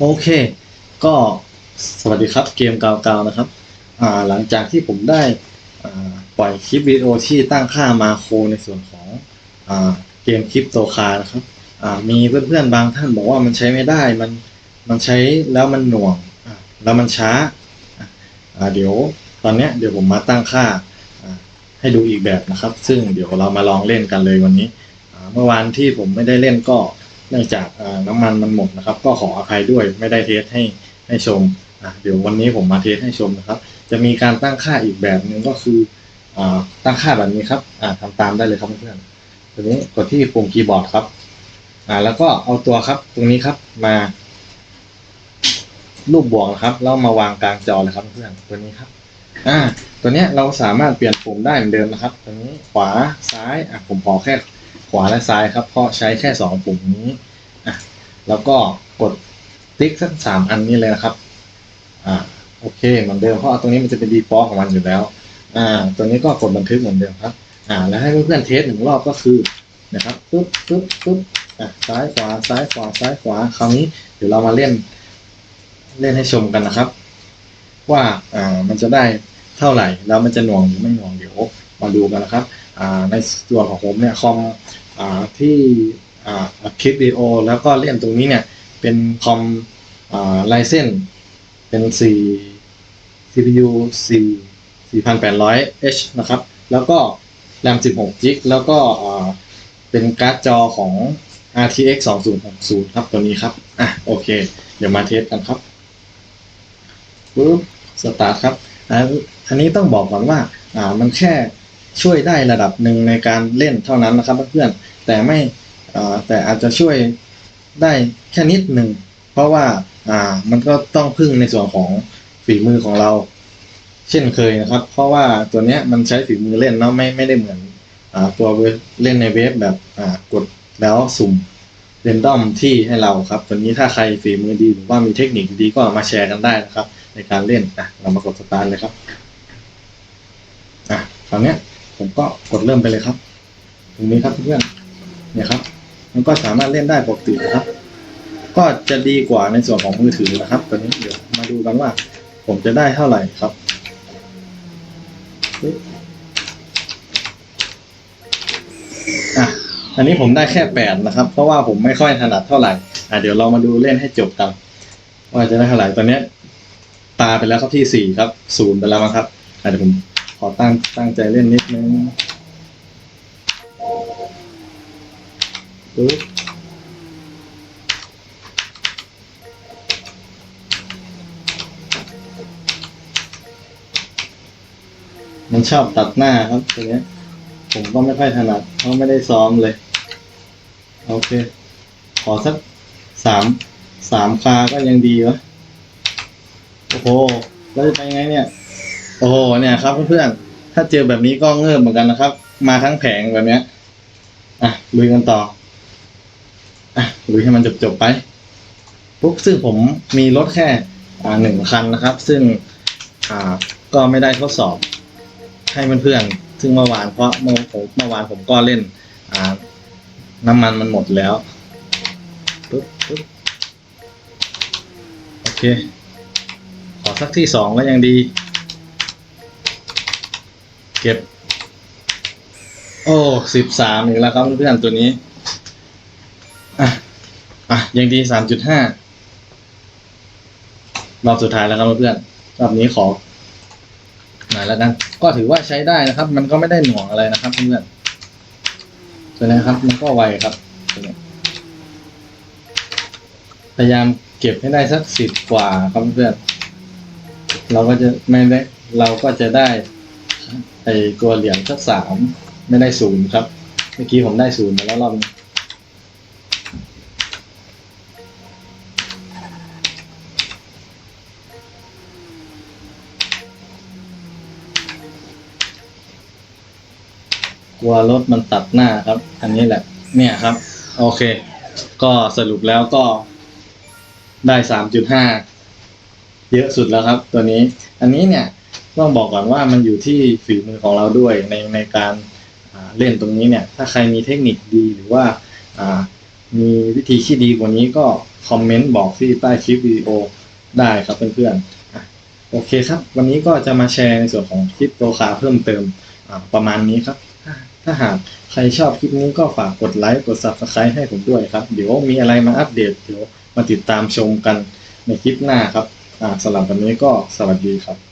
โอเค ก็สวัสดีครับเกมกาวๆนะครับอ่าหลังจากที่ผมได้อ่าปล่อยคลิปวิดีโอที่ตั้งค่ามาโคในส่วนของอ่าเกมคริปโตคาร์นะครับอ่ามีเพื่อนๆบางท่านบอกว่ามันใช้ไม่ได้มันมันใช้แล้วมันหน่วงอ่าแล้วมันช้าอ่าอ่าเดี๋ยวตอนเนี้ยเดี๋ยวผมมาตั้งค่าอ่าให้ดูอีกแบบนะครับ ซึ่งเดี๋ยวเรามาลองเล่นกันเลยวันนี้อ่าเมื่อวานที่ผมไม่ได้เล่นก็ เนื่องจากน้ำมันมันหมดนะครับ ก็ขออภัยด้วยไม่ได้เทสให้ให้ชมเดี๋ยววันนี้ผมมาเทสให้ชมนะครับ จะมีการตั้งค่าอีกแบบหนึ่งก็คืออตั้งค่าแบบนี้ครับอ่าทำตามได้เลยครับเพื่อนตัวนี้กดที่ปุ่มคีย์บอร์ดครับแล้วก็เอาตัวครับตรงนี้ครับมารูปบวกนะครับแล้วมาวางกลางจอเลยครับเพื่อนตัวนี้ครับ อ่า ตัวเนี้ยเราสามารถเปลี่ยนปุ่มได้เหมือนเดิมนะครับ ตัวนี้ขวาซ้ายอะผมขอแค่ขวาและซ้ายครับ เพราะใช้แค่สองปุ่มนี้ แล้วก็กดติ๊กสักสามอันนี้เลยนะครับ อ่า โอเค เหมือนเดิม เพราะตรงนี้มันจะเป็นดีฟอลของมันอยู่แล้ว อ่า ตัวนี้ก็กดบันทึกเหมือนเดิมครับ อ่า แล้วให้เพื่อนๆเทสหนึ่งรอบก็คือนะครับ ปึ๊บปึ๊บปึ๊บอะซ้ายขวา ซ้ายขวา ซ้ายขวา คราวนี้เดี๋ยวเรามาเล่น เล่นให้ชมกันนะครับ ว่า อ่า มันจะได้เท่าไหร่ แล้วมันจะหน่วงหรือไม่หน่วงเดี๋ยวมาดูกันนะครับ อ่า ในส่วนของผมเนี่ยคอม อ่า ที่ คลิปวิดีโอ แล้วก็เล่นตรงนี้เนี่ย เป็นคอมอไลเซนเป็น 4 CPU 4 4800H นะครับ แล้วก็ RAM 16 g b แล้วก็เป็นการ์ดจอของ RTX 2060 ครับตัวนี้ครับ อะโอเค เดี๋ยวมาเทสกันครับปุ๊บสตาร์ทครับ อันอันนี้ต้องบอกก่อนว่า อ่า มันแค่ช่วยได้ระดับหนึ่งในการเล่นเท่านั้นนะครับเพื่อนๆ แต่ไม่ แต่อาจจะช่วยได้แค่นิดหนึ่ง เพราะว่าอ่ามันก็ต้องพึ่งในส่วนของฝีมือของเรา เช่นเคยนะครับ เพราะว่าตัวเนี้ยมันใช้ฝีมือเล่นเนาะไม่ไม่ได้เหมือนอ่าตัวเล่นในเว็บแบบอ่ากดแล้วสุ่มเรนดอมที่ให้เราครับตัวนี้ถ้าใครฝีมือดีหรือว่ามีเทคนิคดีก็มาแชร์กันได้นะครับ ในการเล่นอะเรามากดสตาร์ทเลยครับอะคราวเนี้ยผมก็กดเริ่มไปเลยครับ ตรงนี้ครับเพื่อนเนี่ยครับ มันก็สามารถเล่นได้ปกตินะครับ ก็จะดีกว่าในส่วนของมือถือนะครับตัวนี้เดี๋ยวมาดูกันว่า ผมจะได้เท่าไหร่ครับอะอันนี้ผมได้แค่แปดนะครับ เพราะว่าผมไม่ค่อยถนัดเท่าไหร่อะเดี๋ยวเรามาดูเล่นให้จบกันว่าจะได้เท่าไหร่ตอนเนี้ยตาไปแล้วครับที่สี่ครับศูนย์ไปแล้วครับอะเดี๋ยวผมขอตั้งตั้งใจเล่นนิดนึง ปึ๊บมันชอบตัดหน้าครับตัวเนี้ผมก็ไม่ค่อยถนัดเพราะไม่ได้ซ้อมเลย โอเค ขอสักสามสามคาก็ยังดีวะโอ้โหแล้วจะไปไงเนี่ย โอ้โหเนี่ยครับเพื่อนๆถ้าเจอแบบนี้ก็เงิบเหมือนกันนะครับ มาทั้งแผงแบบเนี้ยอะลุยกันต่อ อะลุยให้มันจบๆไปปุ๊บซึ่งผมมีรถแค่อ่าหนึ่งคันนะครับ ซึ่งอ่าก็ไม่ได้ทดสอบให้เพื่อนๆซึ่งเมื่อวานเพราะเมื่อผมเมื่อวานผมก็เล่นอ่าน้ำมันมันหมดแล้วปึ๊บปึ๊บโอเค ขอสักที่สองก็ยังดี เก็บ โอ้สิบสามอีกแล้วครับเพื่อนๆตัวนี้ อะยังดีสามจุดห้ารอบสุดท้ายแล้วครับเพื่อนรอบนี้ขอหนแล้วกันก็ถือว่าใช้ได้นะครับ มันก็ไม่ได้หน่วงอะไรนะครับเพื่อนๆตัวนี้ครับมันก็ไวครับพยายามเก็บให้ได้สักสิบกว่าครับเพื่อนเราก็จะไม่ได้เราก็จะได้ไอ้ตัวเหรียญสักสามไม่ได้ศูนย์ครับ เมื่อกี้ผมได้ศูนย์มาแล้วรอบนี้ ลัวรถมันตัดหน้าครับ อันนี้แหละ เนี่ยครับ โอเค ก็สรุปแล้วก็ได้สามจุดห้าเยอะสุดแล้วครับ ตัวนี้ อันนี้เนี่ยต้องบอกก่อนว่ามันอยู่ที่ฝีมือของเราด้วยในในการาเล่นตรงนี้เนี่ย ถ้าใครมีเทคนิคดีหรือว่าามีวิธีที่ดีกว่านี้ก็คอมเมนต์บอกที่ใต้คลิปวิดีโอได้ครับเพื่อนๆโอเคครับ วันนี้ก็จะมาแชร์ในส่วนของคลิปโตคาเพิ่มเติมประมาณนี้ครับ ถ้าหากใครชอบคลิปนี้ก็ฝากกดไลค์กด subscribe ให้ผมด้วยครับ เดี๋ยวมีอะไรมาอัปเดตเดี๋ยวมาติดตามชมกันในคลิปหน้าครับสำหรับวันนี้ก็สวัสดีครับ